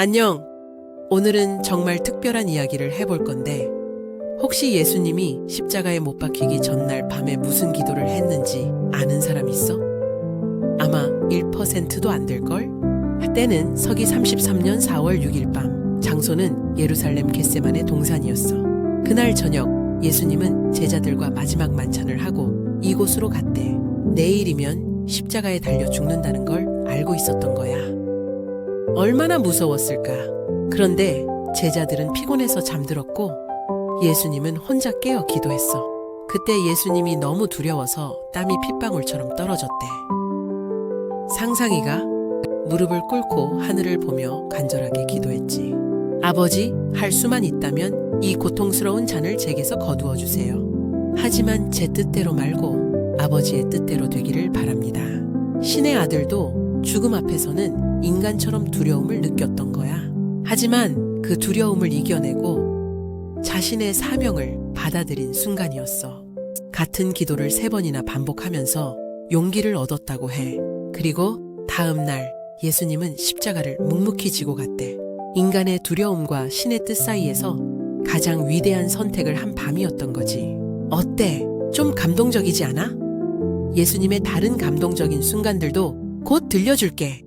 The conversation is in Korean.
안녕. 오늘은 정말 특별한 이야기를 해볼 건데, 혹시 예수님이 십자가에 못 박히기 전날 밤에 무슨 기도를 했는지 아는 사람 있어? 아마 1%도 안 될걸? 때는 서기 33년 4월 6일 밤, 장소는 예루살렘 겟세만의 동산이었어. 그날 저녁, 예수님은 제자들과 마지막 만찬을 하고 이곳으로 갔대. 내일이면 십자가에 달려 죽는다는 걸 알고 있었던 거야. 얼마나 무서웠을까. 그런데 제자들은 피곤해서 잠들었고 예수님은 혼자 깨어 기도했어. 그때 예수님이 너무 두려워서 땀이 핏방울처럼 떨어졌대. 상상이가 무릎을 꿇고 하늘을 보며 간절하게 기도했지. 아버지, 할 수만 있다면 이 고통스러운 잔을 제게서 거두어 주세요. 하지만 제 뜻대로 말고 아버지의 뜻대로 되기를 바랍니다. 신의 아들도 죽음 앞에서는 인간처럼 두려움을 느꼈던 거야. 하지만 그 두려움을 이겨내고 자신의 사명을 받아들인 순간이었어. 같은 기도를 세 번이나 반복하면서 용기를 얻었다고 해. 그리고 다음 날 예수님은 십자가를 묵묵히 지고 갔대. 인간의 두려움과 신의 뜻 사이에서 가장 위대한 선택을 한 밤이었던 거지. 어때? 좀 감동적이지 않아? 예수님의 다른 감동적인 순간들도 곧 들려줄게.